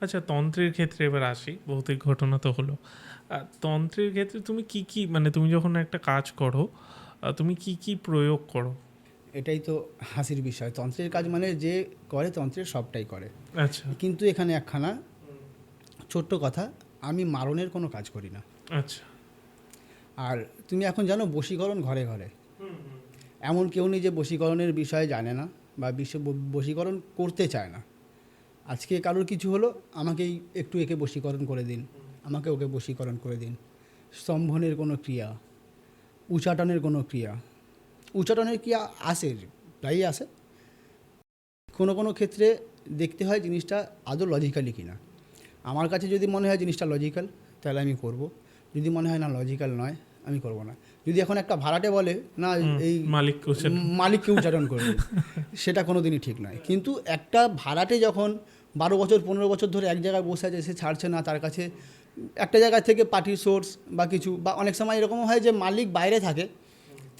আচ্ছা তন্ত্রের ক্ষেত্রে এবার আসি ভৌতিক ঘটনা তো হলো। তন্ত্রের ক্ষেত্রে তুমি কি কি মানে তুমি যখন একটা কাজ করো তুমি কি কি প্রয়োগ করো? এটাই তো হাসির বিষয়। তন্ত্রের কাজ মানে যে করে তন্ত্রের সবটাই করে। আচ্ছা। কিন্তু এখানে একখানা ছোট্ট কথা আমি মারণের কোনো কাজ করি না। আচ্ছা। আর তুমি এখন জানো বশীকরণ ঘরে ঘরে। এমন কেউ নেই যে বশীকরণের বিষয়ে জানে না বা বিশ্ব বশীকরণ করতে চায় না। আজকে কারোর কিছু হলো আমাকেই একটু একে বশীকরণ করে দিন। আমাকে ওকে বশীকরণ করে দিন। স্তম্ভনের কোনো ক্রিয়া উচাটনের কোনো ক্রিয়া উচাটনের ক্রিয়া আসে প্রায়ই আসে। কোনো কোনো ক্ষেত্রে দেখতে হয় জিনিসটা আদৌ লজিক্যালি কিনা। আমার কাছে যদি মনে হয় জিনিসটা লজিক্যাল তাহলে আমি করব। যদি মনে হয় না লজিক্যাল নয় আমি করব না। যদি এখন একটা ভাড়াটে বলে না এই মালিক মালিককে উচ্চারণ করবে। সেটা কোনো দিনই ঠিক নয়। কিন্তু একটা ভাড়াটে যখন বারো বছর পনেরো বছর ধরে এক জায়গায় বসে আছে সে ছাড়ছে না তার কাছে। একটা জায়গা থেকে পার্টির সোর্স বা কিছু বা অনেক সময় এরকম হয় যে মালিক বাইরে থাকে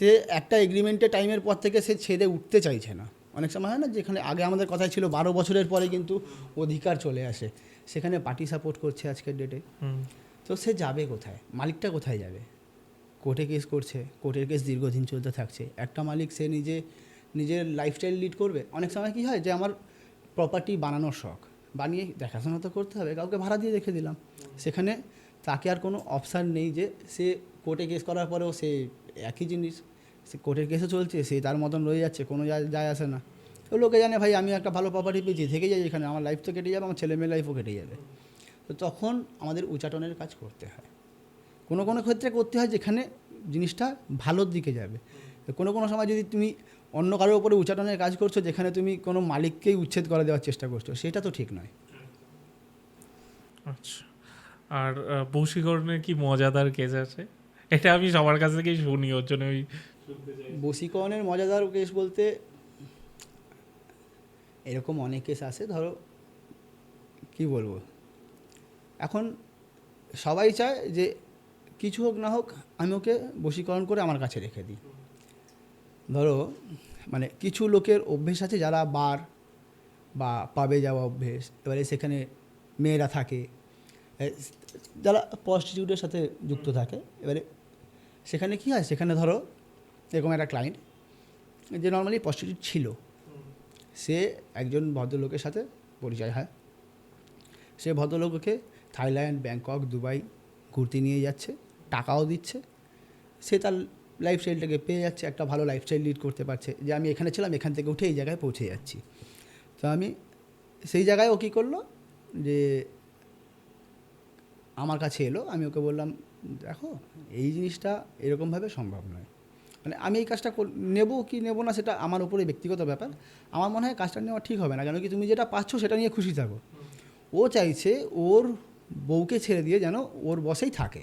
যে একটা এগ্রিমেন্টের টাইমের পর থেকে সে ছেড়ে উঠতে চাইছে না। অনেক সময় হয় না যেখানে আগে আমাদের কথাই ছিল বারো বছরের পরে কিন্তু অধিকার চলে আসে। সেখানে পার্টি সাপোর্ট করছে আজকের ডেটে তো সে যাবে কোথায়? মালিকটা কোথায় যাবে? কোর্টে কেস করছে কোর্টের কেস দীর্ঘদিন চলতে থাকছে। একটা মালিক সে নিজে নিজের লাইফস্টাইল লিড করবে। অনেক সময় কি হয় যে আমার প্রপার্টি বানানোর শখ। বানিয়ে দেখাশোনা তো করতে হবে, কাউকে ভাড়া দিয়ে রেখে দিলাম। সেখানে তাকে আর কোনো অপশান নেই যে সে কোর্টে কেস করার পরেও সে একই জিনিস, সে কোর্টের কেসও চলছে, সে তার মতন রয়ে যাচ্ছে, কোনো যায় আসে না। তো লোকে জানে, ভাই, আমি একটা ভালো প্রপার্টি পেয়েছি, থেকে যাই এখানে, আমার লাইফ তো কেটে যাবে, আমার ছেলে মেয়ে লাইফও কেটে যাবে। তো তখন আমাদের উচাটনের কাজ করতে হয়। কোনো কোনো ক্ষেত্রে করতে হয় যেখানে জিনিসটা ভালোর দিকে যাবে। কোনো কোনো সময় যদি তুমি অন্য কারোর উপরে উচ্চাটনের কাজ করছ যেখানে তুমি কোনো মালিককেই উচ্ছেদ করে দেওয়ার চেষ্টা করছ সেটা তো ঠিক নয়। আচ্ছা। আর বশীকরণের কি মজাদার কেস আছে? এটা আমি সবার কাছ থেকেই শুনি ওর জন্য ওই বশীকরণের মজাদার কেস বলতে এরকম অনেক কেস আছে ধরো কি বলব? এখন সবাই চায় যে কিছু হোক না হোক আমি ওকে বশীকরণ করে আমার কাছে রেখে দিই। ধরো মানে কিছু লোকের অভ্যেস আছে যারা বার বা পাবে যাওয়া অভ্যেস, এবারে সেখানে মেয়েরা থাকে যারা প্রস্টিটিউটের সাথে যুক্ত থাকে, এবারে সেখানে কি হয়, সেখানে ধরো এরকম একটা ক্লায়েন্ট যে নর্মালি প্রস্টিটিউট ছিল, সে একজন ভদ্রলোকের সাথে পরিচয় হয়, সে ভদ্রলোককে থাইল্যান্ড, ব্যাংকক, দুবাই ঘুরতে নিয়ে যাচ্ছে, টাকাও দিচ্ছে, সে তার লাইফস্টাইলটাকে পেয়ে যাচ্ছে, একটা ভালো লাইফস্টাইল লিড করতে পারছে। যে আমি এখানে ছিলাম, এখান থেকে উঠে এই জায়গায় পৌঁছে যাচ্ছি। তো আমি সেই জায়গায় ও কী করল? যে আমার কাছে এলো, আমি ওকে বললাম, দেখো, এই জিনিসটা এরকমভাবে সম্ভব নয়। মানে আমি এই কাজটা নেব কি নেব না সেটা আমার উপরে ব্যক্তিগত ব্যাপার। আমার মনে হয় কাজটা নেওয়া ঠিক হবে না, কেন কি তুমি যেটা পাচ্ছ সেটা নিয়ে খুশি থাকো। ও চাইছে ওর বউকে ছেড়ে দিয়ে যেন ওর বসেই থাকে।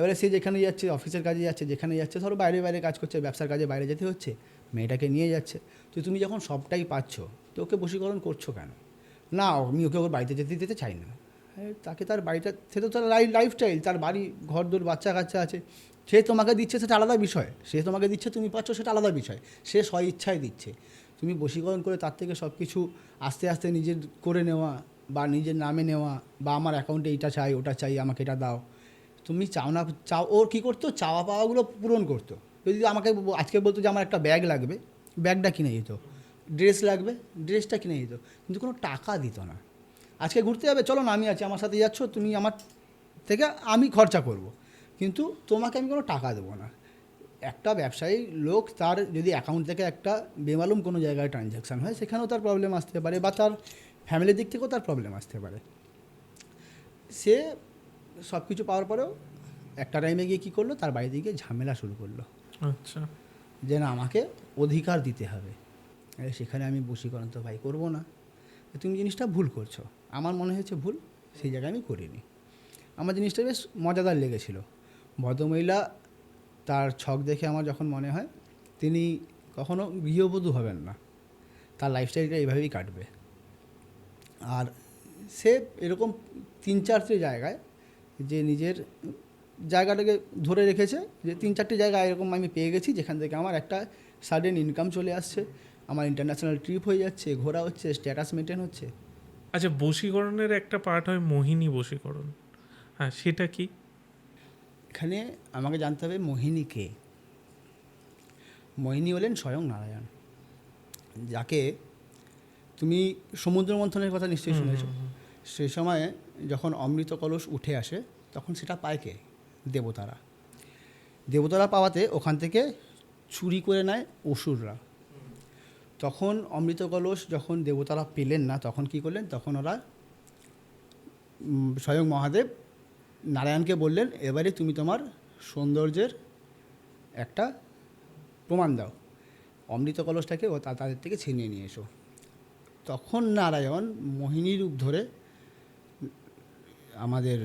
এবারে সে যেখানে যাচ্ছে, অফিসের কাজে যাচ্ছে, যেখানে যাচ্ছে, ধরো বাইরে বাইরে কাজ করছে, ব্যবসার কাজে বাইরে যেতে হচ্ছে, মেয়েটাকে নিয়ে যাচ্ছে। তো তুমি যখন সবটাই পাচ্ছ, তো ওকে বশীকরণ করছ কেন? না, আমি ওকে ওর বাড়িতে যেতে দিতে চাই না। তাকে তার বাড়িটা, সে তো তার লাইফ লাইফস্টাইল তার বাড়ি, ঘর দোর, বাচ্চা কাচ্চা আছে। সে তোমাকে দিচ্ছে, সেটা আলাদা বিষয়। সে তোমাকে দিচ্ছে, তুমি পাচ্ছ, সেটা আলাদা বিষয়। সে স্ব ইচ্ছায় দিচ্ছে। তুমি বশীকরণ করে তার থেকে সব কিছু আস্তে আস্তে নিজের করে নেওয়া বা নিজের নামে নেওয়া বা আমার অ্যাকাউন্টে এইটা চাই, ওটা চাই, আমাকে এটা দাও। তুমি চাও না, চাও ওর কী করতো? চাওয়া পাওয়াগুলো পূরণ করতো। যদি আমাকে আজকে বলতো যে আমার একটা ব্যাগ লাগবে, ব্যাগটা কিনে দিত। ড্রেস লাগবে, ড্রেসটা কিনে দিত। কিন্তু কোনো টাকা দিত না। আজকে ঘুরতে যাবে, চলো না, আমি আছি, আমার সাথে যাচ্ছ, তুমি আমার থেকে আমি খরচা করব। কিন্তু তোমাকে আমি কোনো টাকা দেবো না। একটা ব্যবসায়ী লোক তার যদি অ্যাকাউন্ট থেকে একটা বেমালুম কোনো জায়গায় ট্রানজ্যাকশান হয়, সেখানেও তার প্রবলেম আসতে পারে বা তার ফ্যামিলির দিক থেকেও তার প্রবলেম আসতে পারে। সে সব কিছু পাওয়ার পরেও একটা টাইমে গিয়ে কী করল? তার বাড়িতে গিয়ে ঝামেলা শুরু করল। আচ্ছা। যে না আমাকে অধিকার দিতে হবে। সেখানে আমি বশীকরণ তো ভাই করব না। তুমি জিনিসটা ভুল করছ। আমার মনে হয়েছে ভুল সেই জায়গায় আমি করিনি। আমার জিনিসটা বেশ মজাদার লেগেছিল। ভদ্রমহিলা তার ছক দেখে আমার যখন মনে হয় তিনি কখনো গৃহবধূ হবেন না। তার লাইফস্টাইলটা এইভাবেই কাটবে। আর সে এরকম তিন চারটে জায়গায় যে নিজের জায়গাটাকে ধরে রেখেছে যে তিন চারটে জায়গা এরকম আমি পেয়ে গেছি যেখান থেকে আমার একটা সাডেন ইনকাম চলে আসছে আমার ইন্টারন্যাশনাল ট্রিপ হয়ে যাচ্ছে ঘোরা হচ্ছে স্ট্যাটাস মেনটেন হচ্ছে। আচ্ছা বশীকরণের একটা পার্ট হয় মোহিনী বশীকরণ। হ্যাঁ সেটা কি? এখানে আমাকে জানতে হবে মোহিনী কে? মোহিনী হলেন স্বয়ং নারায়ণ যাকে তুমি সমুদ্র মন্থনের কথা নিশ্চয়ই শুনেছ। সেই সময়ে যখন অমৃত কলস উঠে আসে, তখন সেটা পায় কে? দেবতারা। দেবতারা পাওয়াতে ওখান থেকে চুরি করে নেয় অসুররা। তখন অমৃত কলস যখন দেবতারা পেলেন না, তখন কি করলেন? তখন ওরা স্বয়ং মহাদেব নারায়ণকে বললেন, এবারে তুমি তোমার সৌন্দর্যের একটা প্রমাণ দাও। অমৃত কলসটাকে ও তাদের থেকে ছিনিয়ে নিয়ে এসো। তখন নারায়ণ মোহিনী রূপ ধরে আমাদের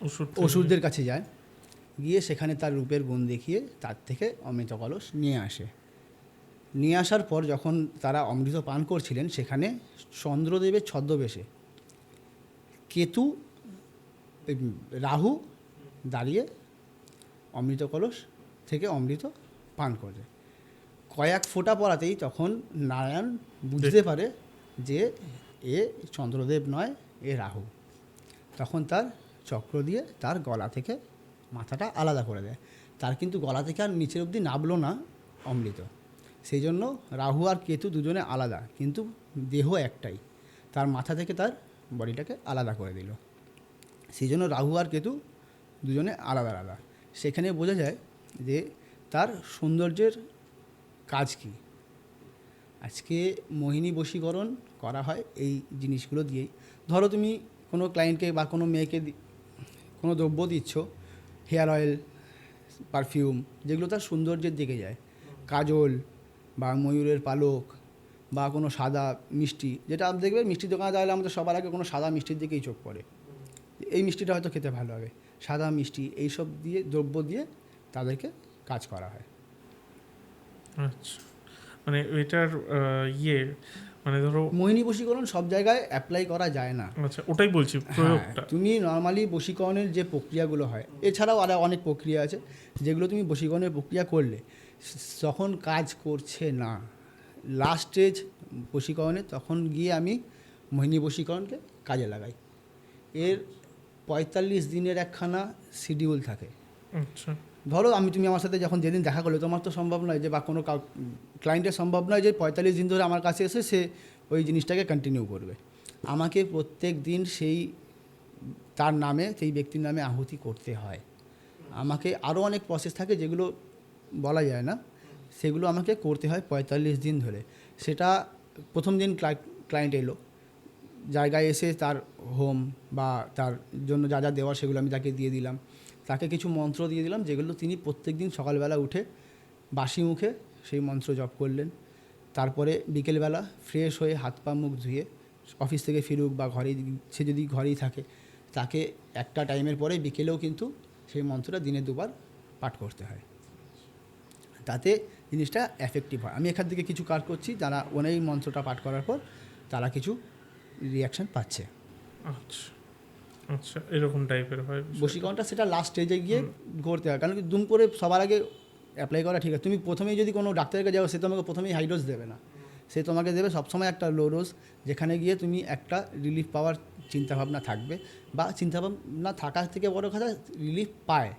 ওষুধ অসুরদের কাছে যায়। গিয়ে সেখানে তার রূপের গুণ দেখিয়ে তার থেকে অমৃত কলস নিয়ে আসে। নিয়ে আসার পর যখন তারা অমৃত পান করছিলেন সেখানে চন্দ্রদেবের ছদ্মবেশে কেতু রাহু দাঁড়িয়ে অমৃত কলস থেকে অমৃত পান করে কয়েক ফোঁটা পড়াতেই তখন নারায়ণ বুঝতে পারে যে এ চন্দ্রদেব নয়, এ রাহু। তখন তার চক্র দিয়ে তার গলা থেকে মাথাটা আলাদা করে দেয়। তার কিন্তু গলা থেকে আর নিচের অবধি নামলো না অমৃত। সেই জন্য রাহু আর কেতু দুজনে আলাদা, কিন্তু দেহ একটাই। তার মাথা থেকে তার বডিটাকে আলাদা করে দিল। সেই জন্য রাহু আর কেতু দুজনে আলাদা আলাদা। সেখানে বোঝা যায় যে তার সৌন্দর্যের কাজ কী। আজকে মোহিনী বশীকরণ করা হয় এই জিনিসগুলো দিয়েই। ধরো তুমি কোনো ক্লায়েন্টকে বা কোনো মেয়েকে কোনো দ্রব্য দিচ্ছ হেয়ার অয়েল পারফিউম যেগুলো তার সৌন্দর্যের দিকে যায়। কাজল বা ময়ূরের পালক বা কোনো সাদা মিষ্টি, যেটা আপনি দেখবেন মিষ্টির দোকানে দাঁড়ালে আমাদের সবার আগে কোনো সাদা মিষ্টির দিকেই চোখ পড়ে। এই মিষ্টিটা হয়তো খেতে ভালো হবে। সাদা মিষ্টি, এইসব দিয়ে, দ্রব্য দিয়ে তাদেরকে কাজ করা হয়। আচ্ছা। মানে এটার ইয়ে মানে ধরো মোহিনী বশীকরণ সব জায়গায় অ্যাপ্লাই করা যায় না। আচ্ছা ওটাই বলছি প্রয়োগটা। হ্যাঁ, তুমি নর্মালি বশীকরণের যে প্রক্রিয়াগুলো হয় এছাড়াও আরও অনেক প্রক্রিয়া আছে যেগুলো তুমি বশীকরণের প্রক্রিয়া করলে যখন কাজ করছে না লাস্ট স্টেজ বশীকরণে তখন গিয়ে আমি মোহিনী বশীকরণকে কাজে লাগাই। এর পঁয়তাল্লিশ দিনের একখানা শিডিউল থাকে। আচ্ছা। ধরো আমি তুমি আমার সাথে যখন যেদিন দেখা করলে, তোমার তো সম্ভব নয় যে বা কোনো ক্লায়েন্টের সম্ভব নয় যে পঁয়তাল্লিশ দিন ধরে আমার কাছে এসে সে ওই জিনিসটাকে কন্টিনিউ করবে। আমাকে প্রত্যেক দিন সেই, তার নামে, সেই ব্যক্তির নামে আহুতি করতে হয়। আমাকে আরও অনেক প্রসেস থাকে যেগুলো বলা যায় না, সেগুলো আমাকে করতে হয় পঁয়তাল্লিশ দিন ধরে। সেটা প্রথম দিন ক্লায়েন্ট এলো, জায়গায় এসে তার হোম বা তার জন্য যা যা দেওয়ার সেগুলো আমি তাকে দিয়ে দিলাম। তাকে কিছু মন্ত্র দিয়ে দিলাম, যেগুলো তিনি প্রত্যেক দিন সকালবেলা উঠে বাসি মুখে সেই মন্ত্র জপ করলেন। তারপরে বিকেলবেলা ফ্রেশ হয়ে হাত পা মুখ ধুয়ে অফিস থেকে ফিরুক বা ঘরেই সে যদি ঘরেই থাকে, তাকে একটা টাইমের পরে বিকেলেও কিন্তু সেই মন্ত্রটা দিনে দুবার পাঠ করতে হয়। তাতে জিনিসটা এফেক্টিভ হয়। আমি এখান থেকে কিছু কাজ করছি, যারা ওনার মন্ত্রটা পাঠ করার পর তারা কিছু রিয়াকশান পাচ্ছে। আচ্ছা। আচ্ছা এরকম টাইপের হয় বশীকরণটা সেটা লাস্ট স্টেজে গিয়ে করতে হয়। কারণ কি দুম করে সবার আগে অ্যাপ্লাই করা ঠিক আছে। তুমি প্রথমেই যদি কোনো ডাক্তারের কাছে যাও সে তোমাকে প্রথমেই হাই ডোজ দেবে না। সে তোমাকে দেবে সবসময় একটা লো ডোজ যেখানে গিয়ে তুমি একটা রিলিফ পাওয়ার চিন্তাভাবনা থাকবে বা চিন্তাভাবনা থাকার থেকে বড় কথা রিলিফ পায়।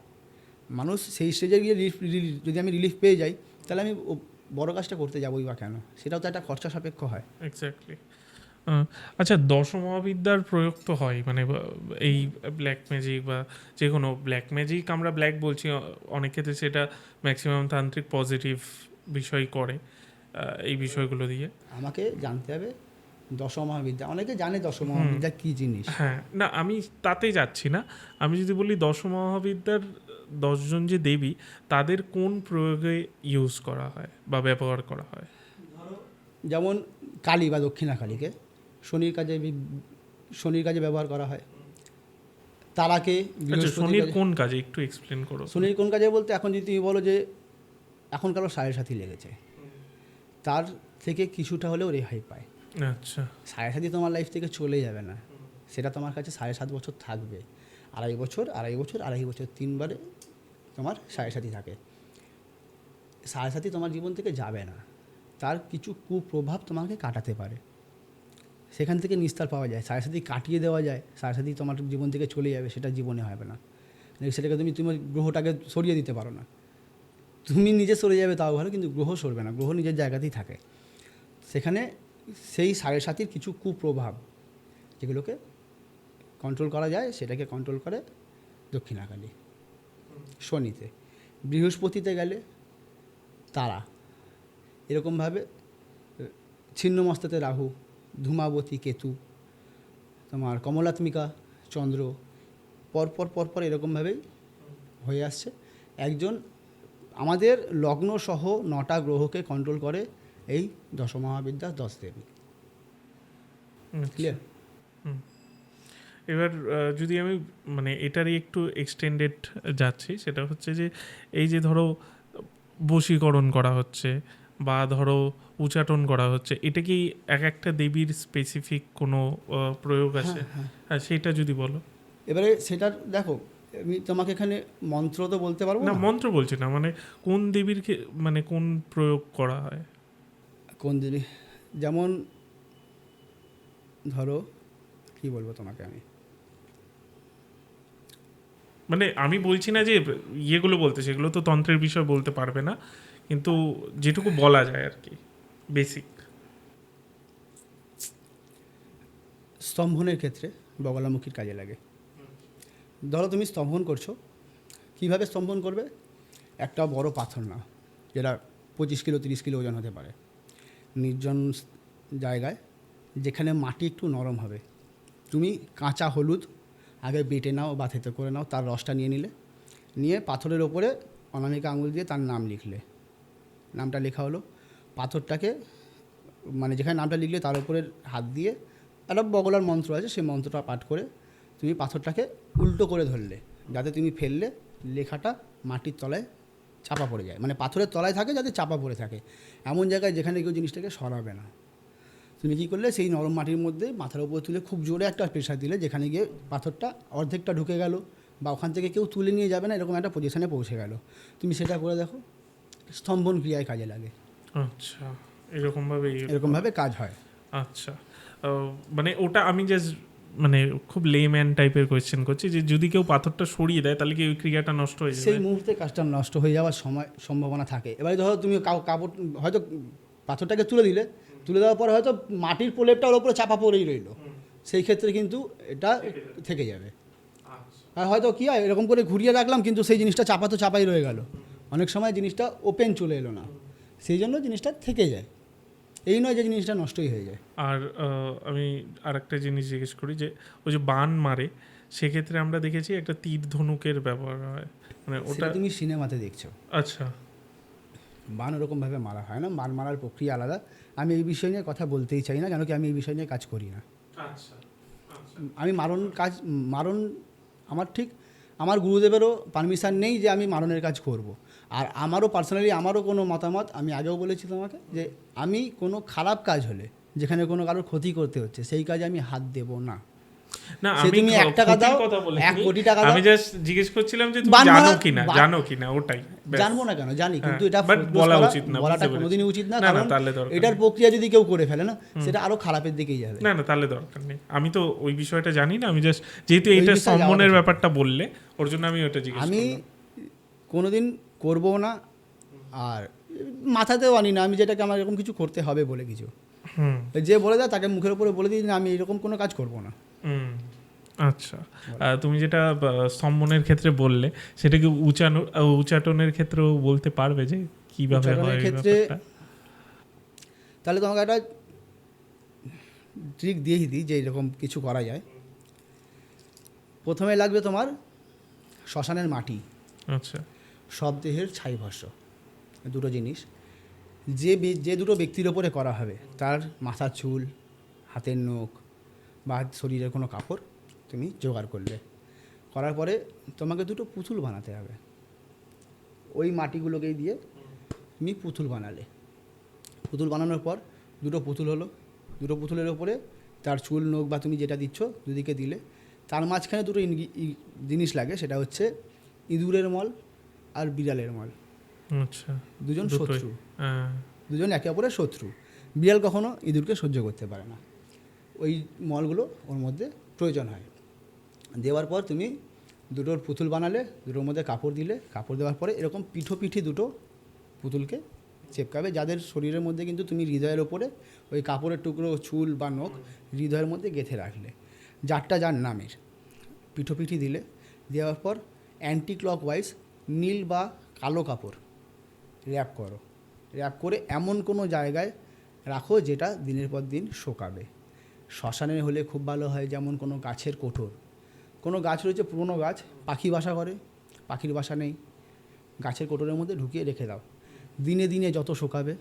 মানুষ সেই স্টেজে গিয়ে রিলিফ রিলিফ যদি আমি রিলিফ পেয়ে যাই তাহলে আমি বড় কাজটা করতে যাবোই বা কেন? সেটাও তো একটা খরচা সাপেক্ষ হয়। এক্স্যাক্টলি আচ্ছা দশমহাবিদ্যার প্রয়োগ তো হয় মানে এই ব্ল্যাক ম্যাজিক বা যে কোনো ব্ল্যাক ম্যাজিক আমরা ব্ল্যাক বলছি অনেক ক্ষেত্রে সেটা ম্যাক্সিমাম তান্ত্রিক পজিটিভ বিষয় করে এই বিষয়গুলো দিয়ে। আমাকে জানতে হবে দশমহাবিদ্যা অনেকে জানে দশমহাবিদ্যা কী জিনিস? হ্যাঁ না আমি তাতে যাচ্ছি না আমি যদি বলি দশমহাবিদ্যার দশজন যে দেবী তাদের কোন প্রয়োগে ইউজ করা হয় বা ব্যবহার করা হয়? যেমন কালী বা দক্ষিণা কালীকে শনির কাজে শনির কাজে ব্যবহার করা হয়। তারাকে আচ্ছা শনির কোন কাজে একটু এক্সপ্লেন করো। শনির কোন কাজে বলতে এখন যদি তুমি বলো যে এখন কারও সাড়ে সাথী লেগেছে। তার থেকে কিছুটা হলেও রেহাই পায়। আচ্ছা। সাড়ে সাথী তোমার লাইফ থেকে চলে যাবে না। সেটা তোমার কাছে সাড়ে সাত বছর থাকবে। আড়াই বছর আড়াই বছর আড়াই বছর তিনবারে তোমার সাড়ে সাথী থাকে। সাড়ে সাথী তোমার জীবন থেকে যাবে না। তার কিছু কুপ্রভাব তোমাকে কাটাতে পারে। সেখান থেকে নিস্তার পাওয়া যায়। সাড়ে সাথে কাটিয়ে দেওয়া যায় সাড়ে সাথে তোমার জীবন থেকে চলে যাবে, সেটা জীবনে হবে না। সেটাকে তুমি তুমি গ্রহটাকে সরিয়ে দিতে পারো না। তুমি নিজে সরে যাবে তাও ভালো, কিন্তু গ্রহ সরবে না। গ্রহ নিজের জায়গাতেই থাকে। সেখানে সেই সাড়ে সাতির কিছু কুপ্রভাব, যেগুলোকে কন্ট্রোল করা যায়, সেটাকে কন্ট্রোল করে দক্ষিণাকালী, শনিতে। বৃহস্পতিতে গেলে তারা। এরকমভাবে, ছিন্নমস্তাতে রাহু ধূমাবতী কেতু তোমার কমলাত্মিকা চন্দ্র পরপর পরপর এরকমভাবেই হয়ে আসছে। একজন আমাদের লগ্ন সহ নটা গ্রহকে কন্ট্রোল করে এই দশমহাবিদ্যা দশ দেবী ক্লিয়ার এবার যদি আমি মানে এটারই একটু এক্সটেন্ডেড যাচ্ছি সেটা হচ্ছে যে এই যে ধরো বশীকরণ করা হচ্ছে বা ধরো উচাটন করা হচ্ছে। এটা কি এক একটা দেবীর স্পেসিফিক কোনো প্রয়োগ আছে? হ্যাঁ। সেটা যদি বলো। এবারে সেটার দেখো আমি তোমাকে এখানে মন্ত্র তো বলতে পারব না না? মন্ত্র বলছি না মানে কোন দেবীর মানে কোন প্রয়োগ করা হয়? কোন দেবী যেমন ধরো কি বলব তোমাকে আমি? মানে আমি বলছি না যে ইয়েগুলো বলতে সেগুলো তো তন্ত্রের বিষয় বলতে পারবে না কিন্তু যেটুকু বলা যায় আর কি। বেসিক স্তম্ভনের ক্ষেত্রে বগলামুখীর কাজে লাগে। ধরো তুমি স্তম্ভন করছ, কীভাবে স্তম্ভন করবে? একটা বড় পাথর না, যেটা পঁচিশ কিলো, তিরিশ কিলো ওজন হতে পারে। নির্জন জায়গায়, যেখানে মাটি একটু নরম হবে। তুমি কাঁচা হলুদ আগে বেটে নাও, বা থেতে করে নাও, তার রসটা নিয়ে নিলে। নিয়ে পাথরের ওপরে অনামিকা আঙুল দিয়ে তার নাম লিখলে। নামটা লেখা হলো পাথরটাকে মানে যেখানে নামটা লিখলে তার উপরে হাত দিয়ে একটা বগলার মন্ত্র আছে, সেই মন্ত্রটা পাঠ করে তুমি পাথরটাকে উল্টো করে ধরলে, যাতে তুমি ফেললে লেখাটা মাটির তলায় চাপা পড়ে যায়। মানে পাথরের তলায় থাকে যাতে চাপা পড়ে থাকে। এমন জায়গায় যেখানে কেউ জিনিসটাকে সরাবে না। তুমি কী করলে, সেই নরম মাটির মধ্যে মাথার উপর তুলে খুব জোরে একটা প্রেশার দিলে, যেখানে গিয়ে পাথরটা অর্ধেকটা ঢুকে গেল বা ওখান থেকে কেউ তুলে নিয়ে যাবে না, এরকম একটা পজিশনে পৌঁছে গেল। তুমি সেটা করে দেখো, স্তম্ভন ক্রিয়ায় কাজে লাগে। আচ্ছা এরকমভাবে এরকমভাবে কাজ হয়। আচ্ছা মানে ওটা আমি জাস্ট মানে খুব লেম্যান টাইপের কোয়েশ্চেন করছি যে যদি কেউ পাথরটা সরিয়ে দেয় তাহলে কি ওই ক্রিয়াটা নষ্ট হয়ে সেই মুহূর্তে কাজটা নষ্ট হয়ে যাওয়ার সময় সম্ভাবনা থাকে। এবারে ধরো তুমি কাপড় হয়তো পাথরটাকে তুলে দিলে তুলে দেওয়ার পরে হয়তো মাটির প্রলেপটা ওর উপরে চাপা পড়েই রইল। সেই ক্ষেত্রে কিন্তু এটা থেকে যাবে। আচ্ছা। আর হয়তো কী হয় এরকম করে ঘুরিয়ে রাখলাম কিন্তু সেই জিনিসটা চাপা তো চাপাই রয়ে গেল। অনেক সময় জিনিসটা ওপেন চলে এলো না। সেই জন্য জিনিসটা থেকে যায়। এই নয় যে জিনিসটা নষ্টই হয়ে যায়। আর আমি আর একটা জিনিস জিজ্ঞেস করি যে ওই যে বান মারে সেক্ষেত্রে আমরা দেখেছি একটা তীর ধনুকের ব্যবহার হয়। মানে ওটা তুমি সিনেমাতে দেখছ। আচ্ছা। বান ওরকমভাবে মারা হয় না। বান মারার প্রক্রিয়া আলাদা। আমি এই বিষয় নিয়ে কথা বলতেই চাই না কেন কি আমি এই বিষয় নিয়ে কাজ করি না। আচ্ছা আচ্ছা। আমি মারণ কাজ মারণ আমার ঠিক আমার গুরুদেবেরও পারমিশন নেই যে আমি মারণের কাজ করব। আর আমারও পার্সোনালি আমারও কোনো মতামত আমি আগেও বলেছি তোমাকে যে আমি কোনো খারাপ কাজ হলে যেখানে কোনো কারোর ক্ষতি করতে হচ্ছে সেই কাজে আমি হাত দেব না। না আমি তুমি এক টাকা দাও, কথা। এক কোটি টাকা আমি জাস্ট জিজ্ঞেস করছিলাম যে তুমি জানো কিনা জানো কিনা ওটাই জানব না কেন জানি কিন্তু হ্যাঁ, এটা বলা উচিত না, বলাটা কোনোদিনই উচিত না কারণ এটার প্রক্রিয়া যদি কেউ করে ফেলে না সেটা আরও খারাপের দিকেই যাবে। না না তাহলে দরকার নেই। আমি তো ওই বিষয়টা জানি না আমি জাস্ট যেহেতু এটা সম্মানের ব্যাপারটা বললে ওর জন্য আমি ওটা জিজ্ঞেস আমি কোনোদিন করব না আর মাথাতেও আনি না আমি যেটাকে আমার এরকম কিছু করতে হবে বলে কিছু। হুম। যে বলে দেয় তাকে মুখের উপরে বলে দিই না আমি এরকম কোনো কাজ করব না। হুম আচ্ছা। তুমি যেটা সম্মানের ক্ষেত্রে বললে সেটা কি উচানো উচাটনের ক্ষেত্রেও বলতে পারবে যে কীভাবে হয় ক্ষেত্রে তাহলে তোমাকে একটা ট্রিক দিয়েই দিই যে এরকম কিছু করা যায়। প্রথমে লাগবে তোমার শ্মশানের মাটি। আচ্ছা। সব দেহের ছাই ভস্য দুটো জিনিস। যে যে দুটো ব্যক্তির ওপরে করা হবে, তার মাথার চুল, হাতের নখ বা শরীরের কোনো কাপড় তুমি জোগাড় করলে। করার পরে তোমাকে দুটো পুতুল বানাতে হবে। ওই মাটিগুলোকেই দিয়ে তুমি পুতুল বানালে। পুতুল বানানোর পর দুটো পুতুল হলো। দুটো পুতুলের ওপরে তার চুল, নখ বা তুমি যেটা দিচ্ছ দুদিকে দিলে। তার মাঝখানে দুটো জিনিস লাগে, সেটা হচ্ছে ইঁদুরের মল আর বিড়ালের মল। আচ্ছা। দুজন শত্রু। হ্যাঁ, দুজন একে অপরের শত্রু। বিড়াল কখনো ইঁদুরকে সহ্য করতে পারে না। ওই মলগুলো ওর মধ্যে প্রয়োজন হয়। দেওয়ার পর তুমি দুটোর পুতুল বানালে দুটোর মধ্যে কাপড় দিলে কাপড় দেওয়ার পরে এরকম পিঠো পিঠি দুটো পুতুলকে চেপকাবে যাদের শরীরের মধ্যে কিন্তু তুমি হৃদয়ের ওপরে ওই কাপড়ের টুকরো চুল বা নখ হৃদয়ের মধ্যে গেঁথে রাখলে। যারটা যার নামের। পিঠো পিঠি দিলে। দেওয়ার পর অ্যান্টি ক্লক ওয়াইজ নীল বা কালো কাপড়। র্যাপ করো। র্যাপ করে এমন কোনো জায়গায় রাখো যেটা দিনের পর দিন শোকাবে। শ্মশানে হলে খুব ভালো হয় যেমন কোনো গাছের কোঠর। কোনো গাছ রয়েছে, পুরনো গাছ, পাখি বাসা করে পাখির বাসা নেই। গাছের কোটরের মধ্যে ঢুকিয়ে রেখে দাও। দিনে দিনে যত শোকাবে,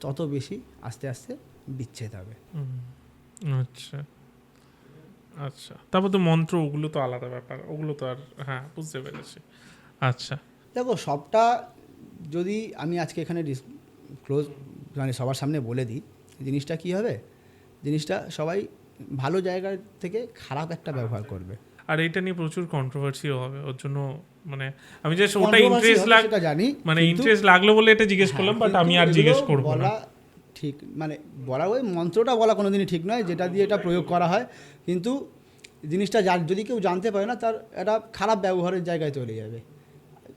তত বেশি আস্তে আস্তে বিচ্ছেদ হবে। আচ্ছা। আচ্ছা। তারপর তো মন্ত্র, ওগুলো তো আলাদা ব্যাপার। ওগুলো তো আর হ্যাঁ বুঝতে পেরেছি। আচ্ছা। দেখো সবটা যদি আমি আজকে এখানে ক্লোজ মানে সবার সামনে বলে দিই জিনিসটা কি হবে? জিনিসটা সবাই ভালো জায়গা থেকে খারাপ একটা ব্যবহার করবে। আর এটা নিয়ে প্রচুর কন্ট্রোভার্সিও হবে ওর জন্য মানে আমি জাস্ট ওটা ইন্টারেস্ট লাগ জানি মানে ইন্টারেস্ট লাগল বলে এটা জিজ্ঞেস করলাম বাট আমি আর জিজ্ঞেস করব না। ঠিক মানে বলা ওই মন্ত্রটা বলা কোনোদিনই ঠিক নয় যেটা দিয়ে এটা প্রয়োগ করা হয় কিন্তু জিনিসটা যদি কেউ জানতে পারে না তার একটা খারাপ ব্যবহারের জায়গায় চলে যাবে।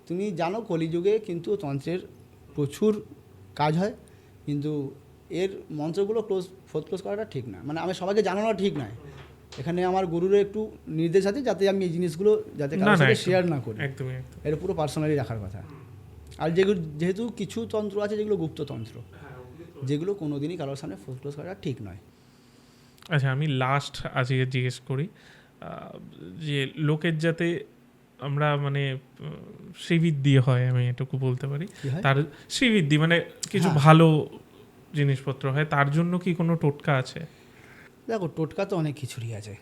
তুমি জানো কলিযুগে কিন্তু তন্ত্রের প্রচুর কাজ হয় কিন্তু এর মন্ত্রগুলো ক্লোজ ফোর্থ ক্লোজ করাটা ঠিক না। মানে আমি সবাইকে জানানো ঠিক নয়। এখানে আমার গুরুরও একটু নির্দেশ আছে যাতে আমি এই জিনিসগুলো যাতে কারোর সাথে শেয়ার না করি। এটা পুরো পার্সোনালি রাখার কথা। আর যেগুলো যেহেতু কিছু তন্ত্র আছে যেগুলো গুপ্ততন্ত্র যেগুলো কোনো দিনই কারোর সামনে ফোকাস করাটা ঠিক নয়। আচ্ছা আমি লাস্ট আজকে জিজ্ঞেস করি যে লোকের যাতে আমরা মানে শ্রীবৃদ্ধি হয় আমি এটুকু বলতে পারি। তার শ্রীবৃদ্ধি মানে কিছু হ্যাঁ। ভালো জিনিসপত্র হয় তার জন্য কি কোনো টোটকা আছে? দেখো টোটকা তো অনেক কিছুরই আছে।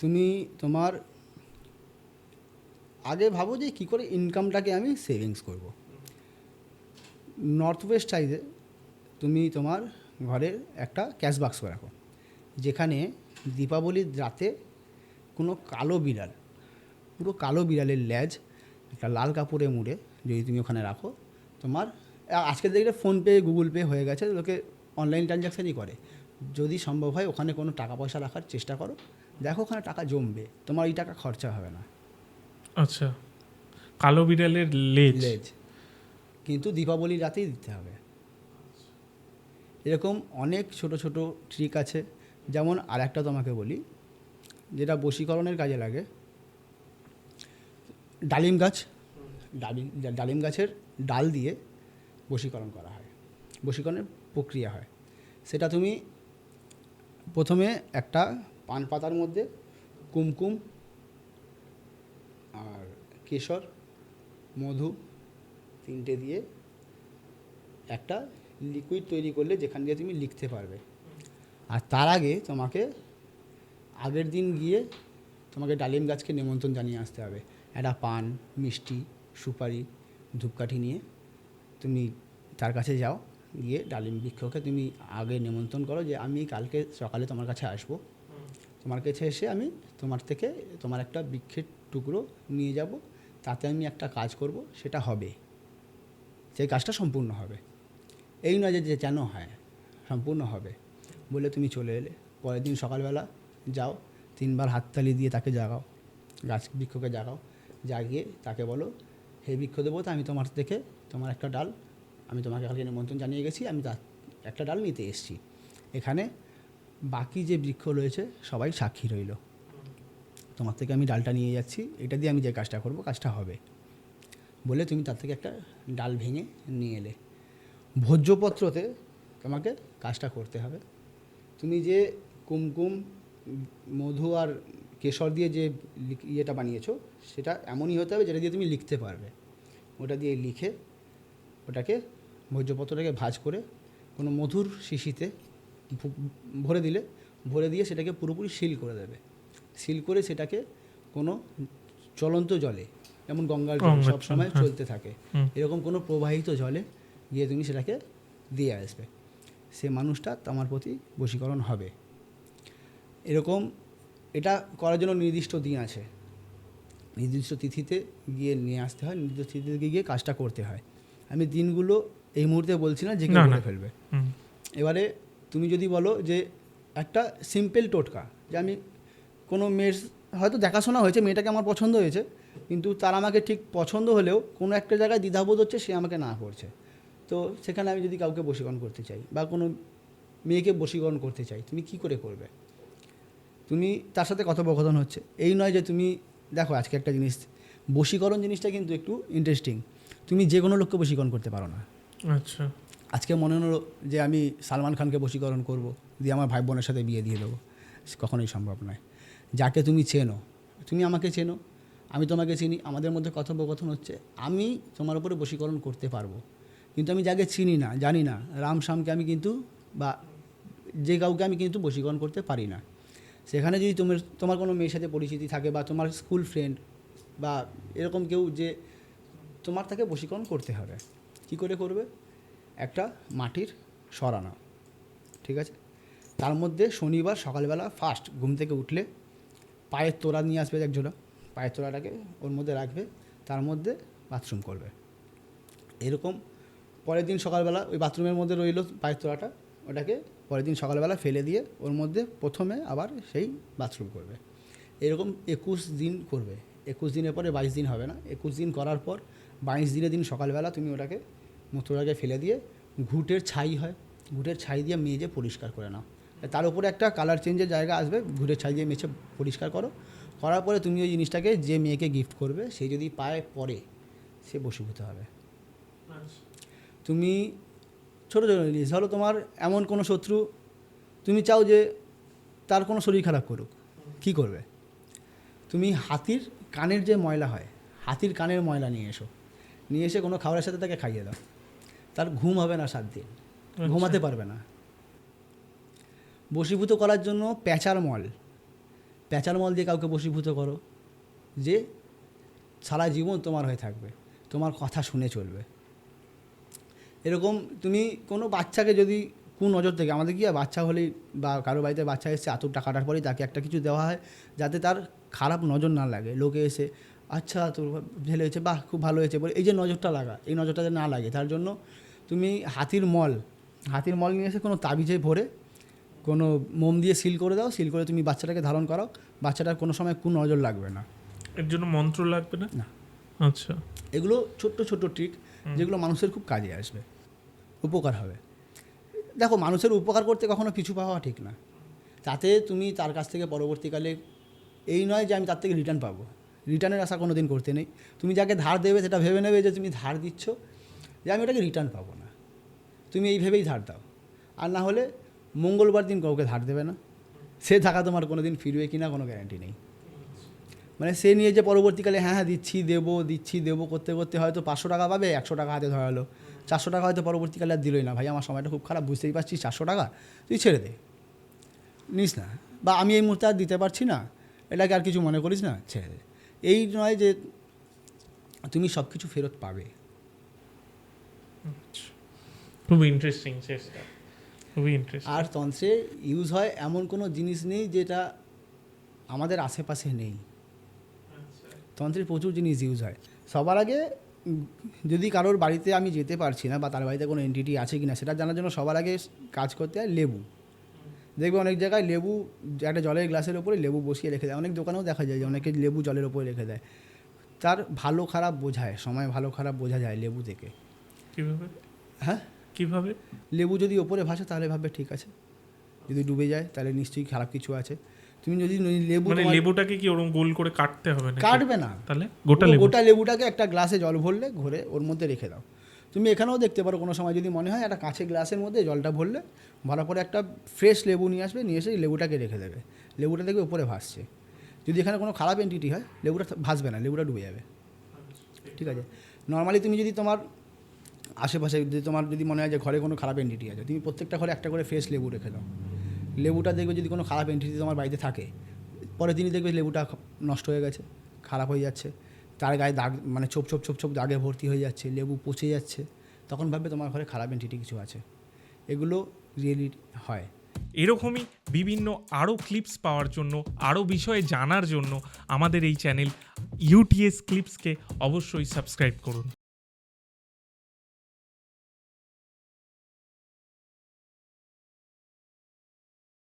তুমি তোমার আগে ভাবো যে কী করে ইনকামটাকে আমি সেভিংস করব। নর্থ ওয়েস্ট সাইডে তুমি তোমার ঘরের একটা ক্যাশ বাক্স রাখো। যেখানে দীপাবলির রাতে কোনো কালো বিড়াল পুরো কালো বিড়ালের ল্যাজ একটা লাল কাপড়ে মুড়ে যদি তুমি ওখানে রাখো। তোমার আজকের দিকে ফোনপে গুগল পে হয়ে গেছে লোকে অনলাইন ট্রানজ্যাকশানই করে। যদি সম্ভব হয় ওখানে কোনো টাকা পয়সা রাখার চেষ্টা করো। দেখো ওখানে টাকা জমবে তোমার এই টাকা খরচা হবে না। আচ্ছা। কালো বিড়ালের লেজ। লেজ। কিন্তু দীপাবলির রাতেই দিতে হবে। এরকম অনেক ছোট ছোট ট্রিক আছে। যেমন আর একটা তোমাকে বলি যেটা বশীকরণের কাজে লাগে। ডালিম গাছ, ডালিম ডালিম গাছের ডাল দিয়ে বশীকরণ করা হয়, বশীকরণের প্রক্রিয়া হয়। সেটা তুমি প্রথমে একটা পান পাতার মধ্যে কুমকুম আর কেশর, মধু তিনটে দিয়ে একটা লিকুইড তৈরি করলে যেখান দিয়ে তুমি লিখতে পারবে। আর তার আগে তোমাকে আগের দিন গিয়ে তোমাকে ডালিম গাছকে নিমন্ত্রণ জানিয়ে আসতে হবে। একটা পান, মিষ্টি, সুপারি, ধূপকাঠি নিয়ে তুমি তার কাছে যাও, গিয়ে ডালিম বৃক্ষকে তুমি আগে নিমন্ত্রণ করো যে আমি কালকে সকালে তোমার কাছে আসব। তোমার কাছে এসে আমি তোমার থেকে তোমার একটা বৃক্ষের টুকরো নিয়ে যাব, তাতে আমি একটা কাজ করব, সেটা হবে। সেই কাজটা সম্পূর্ণ হবে। এই নয় যে যেন হয়, সম্পূর্ণ হবে। বলে তুমি চলে এলে। পরের দিন সকালবেলা যাও, তিনবার হাততালি দিয়ে তাকে জাগাও, গাছ বৃক্ষকে জাগাও। জাগিয়ে তাকে বলো, হে বৃক্ষ দেবতা আমি তোমার থেকে তোমার একটা ডাল, আমি তোমাকে কালকে নিমন্ত্রণ জানিয়ে গেছি, আমি তার একটা ডাল নিতে এসেছি। এখানে বাকি যে বৃক্ষ রয়েছে, সবাই সাক্ষী রইল। তোমার থেকে আমি ডালটা নিয়ে যাচ্ছি, এটা দিয়ে আমি যে কাজটা করব, কাজটা হবে। বলে তুমি তার থেকে একটা ডাল ভেঙে নিয়ে এলে। ভোজ্যপত্রতে তোমাকে কাজটা করতে হবে। তুমি যে কুমকুম, মধু আর কেশর দিয়ে যে ইয়েটা বানিয়েছো সেটা এমনই হতে হবে যেটা দিয়ে তুমি লিখতে পারবে। ওটা দিয়ে লিখে ওটাকে ভোজ্যপত্রটাকে ভাঁজ করে কোনো মধুর শিশিতে ভরে দিলে ভরে দিয়ে সেটাকে পুরোপুরি সিল করে দেবে। সিল করে সেটাকে কোনো চলন্ত জলে যেমন গঙ্গার জল গঙ্গার জল, সবসময় হ্যাঁ। চলতে থাকে এরকম কোনো প্রবাহিত জলে গিয়ে তুমি সেটাকে দিয়ে আসবে। সে মানুষটা তোমার প্রতি বশীকরণ হবে। এরকম এটা করার জন্য নির্দিষ্ট দিন আছে। নির্দিষ্ট তিথিতে গিয়ে নিয়ে আসতে হয় নির্দিষ্ট তিথিতে গিয়ে কাজটা করতে হয়। আমি দিনগুলো এই মুহূর্তে বলছি না যে কেউ ফেলবে। এবারে তুমি যদি বলো যে একটা সিম্পল টোটকা যে আমি কোনো মেয়ের হয়তো দেখাশোনা হয়েছে মেয়েটাকে আমার পছন্দ হয়েছে কিন্তু তার আমাকে ঠিক পছন্দ হলেও কোনো একটা জায়গায় দ্বিধাবোধ হচ্ছে সে আমাকে না করছে। তো সেখানে আমি যদি কাউকে বশীকরণ করতে চাই বা কোনো মেয়েকে বশীকরণ করতে চাই তুমি কি করে করবে? তুমি তার সাথে কথোপকথন হচ্ছে। এই নয় যে তুমি দেখো আজকে একটা জিনিস বশীকরণ জিনিসটা কিন্তু একটু ইন্টারেস্টিং তুমি যে কোনো লোককে বশীকরণ করতে পারো না। আচ্ছা। আজকে মনে হলো যে আমি সালমান খানকে বশীকরণ করব দিয়ে আমার ভাই বোনের সাথে বিয়ে দিয়ে দেবো। কখনোই সম্ভব নয়। যাকে তুমি চেনো তুমি আমাকে চেনো আমি তোমাকে চিনি আমাদের মধ্যে কথোপকথন হচ্ছে আমি তোমার উপরে বশীকরণ করতে পারব। কিন্তু আমি যাকে চিনি না জানি না রাম শ্যামকে আমি কিন্তু বা যে কাউকে আমি কিন্তু বশীকরণ করতে পারি না। সেখানে যদি তোমার তোমার কোনো মেয়ের সাথে পরিচিতি থাকে বা তোমার স্কুল ফ্রেন্ড বা এরকম কেউ যে তোমার তাকে বশীকরণ করতে হবে, কি করে করবে? একটা মাটির সরানো, ঠিক আছে? তার মধ্যে শনিবার সকালবেলা ফার্স্ট ঘুম থেকে উঠলে পায়ের তোড়া নিয়ে আসবে একজোড়া, পায়ের তোড়াটাকে ওর মধ্যে রাখবে, তার মধ্যে বাথরুম করবে। এরকম পরের দিন সকালবেলা ওই বাথরুমের মধ্যে রইল পায়ের তোড়াটা ওটাকে পরের দিন সকালবেলা ফেলে দিয়ে ওর মধ্যে প্রথমে আবার সেই বাথরুম করবে। এরকম একুশ দিন করবে। একুশ দিনের পরে বাইশ দিন হবে না। একুশ দিন করার পর বাইশ দিনের দিন সকালবেলা তুমি ওটাকে মূত্রটাকে ফেলে দিয়ে ঘুটের ছাই হয়। ঘুটের ছাই দিয়ে মেজে পরিষ্কার করে নাও। তার উপরে একটা কালার চেঞ্জের জায়গা আসবে। ঘুটের ছাই দিয়ে মেছে পরিষ্কার করো। করার পরে তুমি ওই জিনিসটাকে যে মেয়েকে গিফট করবে সে যদি পায়ে পরে সে বসীভূত হবে। তুমি ছোটো ছোটো জিনিস। ধরো তোমার এমন কোনো শত্রু তুমি চাও যে তার কোনো শরীর খারাপ করুক কি করবে? তুমি হাতির কানের যে ময়লা হয় হাতির কানের ময়লা নিয়ে এসো। নিয়ে এসে কোনো খাবারের সাথে তাকে খাইয়ে দাও। তার ঘুম হবে না সাত দিন। ঘুমাতে পারবে না। বশীভূত করার জন্য প্যাঁচার মল। প্যাঁচার মল দিয়ে কাউকে বশীভূত করো। যে সারা জীবন তোমার হয়ে থাকবে। তোমার কথা শুনে চলবে। এরকম তুমি কোনো বাচ্চাকে যদি কোন নজর থেকে আমাদের কি বাচ্চা হলেই বা কারও বাড়িতে বাচ্চা এসে আতুরটা কাটার পরেই তাকে একটা কিছু দেওয়া হয় যাতে তার খারাপ নজর না লাগে। লোকে এসে আচ্ছা তোর ঢেলে হয়েছে বাহ খুব ভালো হয়েছে। বলে এই যে নজরটা লাগা এই নজরটা না লাগে তার জন্য তুমি হাতির মল হাতির মল নিয়ে এসে কোনো তাবিজে ভরে কোনো মোম দিয়ে সিল করে দাও সিল করে তুমি বাচ্চাটাকে ধারণ করাও বাচ্চাটার কোনো সময় কোন নজর লাগবে না। এর জন্য মন্ত্র লাগবে না? না। আচ্ছা। এগুলো ছোট্ট ছোট্ট ট্রিক যেগুলো মানুষের খুব কাজে আসবে, উপকার হবে। দেখো, মানুষের উপকার করতে কখনো পিছু পাওয়া ঠিক না। তাতে তুমি তার কাছ থেকে পরবর্তীকালে, এই নয় যে আমি তার থেকে রিটার্ন পাবো। রিটার্নের আশা কোনো দিন করতে নেই। তুমি যাকে ধার দেবে, সেটা ভেবে নেবে যে তুমি ধার দিচ্ছ যে আমি ওটাকে রিটার্ন পাবো না। তুমি এই ভেবেই ধার দাও। আর না হলে মঙ্গলবার দিন কাউকে ধার দেবে না। সে টাকা তোমার কোনো দিন ফিরবে কি না কোনো গ্যারান্টি নেই। মানে সে নিয়ে যে পরবর্তীকালে হ্যাঁ হ্যাঁ দিচ্ছি দেবো দিচ্ছি দেবো করতে করতে হয়তো পাঁচশো টাকা পাবে একশো টাকা হাতে ধরালো চারশো টাকা হয়তো পরবর্তীকালে আর দিলই না। ভাই আমার সময়টা খুব খারাপ বুঝতেই পারছি চারশো টাকা? তুই ছেড়ে দে। নিস না। বা আমি এই মুহূর্তে আর দিতে পারছি না। এটাকে আর কিছু মনে করিস না ছেড়ে দে। এই নয় যে তুমি সব কিছু ফেরত পাবে। খুব ইন্টারেস্টিং চেষ্টা। খুবই ইন্টারেস্টিং আর তন্ত্রে ইউজ হয় এমন কোনো জিনিস নেই যেটা আমাদের আশেপাশে নেই। তন্ত্রের প্রচুর জিনিস ইউজ হয়। সবার আগে যদি কারোর বাড়িতে আমি যেতে পারছি না বা তার বাড়িতে কোনো এন্টিটি আছে কি না সেটা জানার জন্য সবার আগে কাজ করতে হয় লেবু। দেখবে অনেক জায়গায় লেবু একটা জলের গ্লাসের ওপরে লেবু বসিয়ে রেখে দেয়। অনেক দোকানেও দেখা যায় যে অনেকে লেবু জলের ওপরে রেখে দেয়। তার ভালো খারাপ বোঝায় সময় ভালো খারাপ বোঝা যায় লেবু থেকে। কীভাবে? হ্যাঁ? কীভাবে? লেবু যদি ওপরে ভাসে তাহলে ভাববে ঠিক আছে। যদি ডুবে যায় তাহলে নিশ্চয়ই খারাপ কিছু আছে। তুমি যদি লেবু মানে লেবুটাকে কি ওরকম গোল করে কাটতে হবে না কাটবে না। তাহলে গোটা লেবু। গোটা লেবুটাকে একটা গ্লাসে জল ভরলে ঘরে ওর মধ্যে রেখে দাও। তুমি এখানেও দেখতে পারো কোনো সময় যদি মনে হয় একটা কাঁচে গ্লাসের মধ্যে জলটা ভরলে ভরার পরে একটা ফ্রেশ লেবু নিয়ে আসবে নিয়ে এসে লেবুটাকে রেখে দেবে। লেবুটা দেখবে উপরে ভাসছে। যদি এখানে কোনো খারাপ এন্টিটি হয় লেবুটা ভাসবে না লেবুটা ডুবে যাবে। ঠিক আছে? নর্মালি তুমি যদি তোমার আশেপাশে যদি তোমার যদি মনে হয় যে ঘরে কোনো খারাপ এন্টিটি আছে তুমি প্রত্যেকটা ঘরে একটা করে ফ্রেশ লেবু রেখে দাও। লেবুটা দেখবে যদি কোনো খারাপ এন্টিটি তোমার বাড়িতে থাকে, পরের দিনই দেখবে লেবুটা নষ্ট হয়ে গেছে, খারাপ হয়ে যাচ্ছে। তার গায়ে দাগ মানে ছোপ ছোপ ছোপ ছোপ দাগে ভর্তি হয়ে যাচ্ছে, লেবু পচে যাচ্ছে, তখন ভাববে তোমার ঘরে খারাপ এন্টিটি কিছু আছে। এগুলো রিয়েলি হয়। এরকমই বিভিন্ন আরও ক্লিপস পাওয়ার জন্য আরও বিষয়ে জানার জন্য আমাদের এই চ্যানেল ইউটিএস ক্লিপসকে অবশ্যই সাবস্ক্রাইব করুন।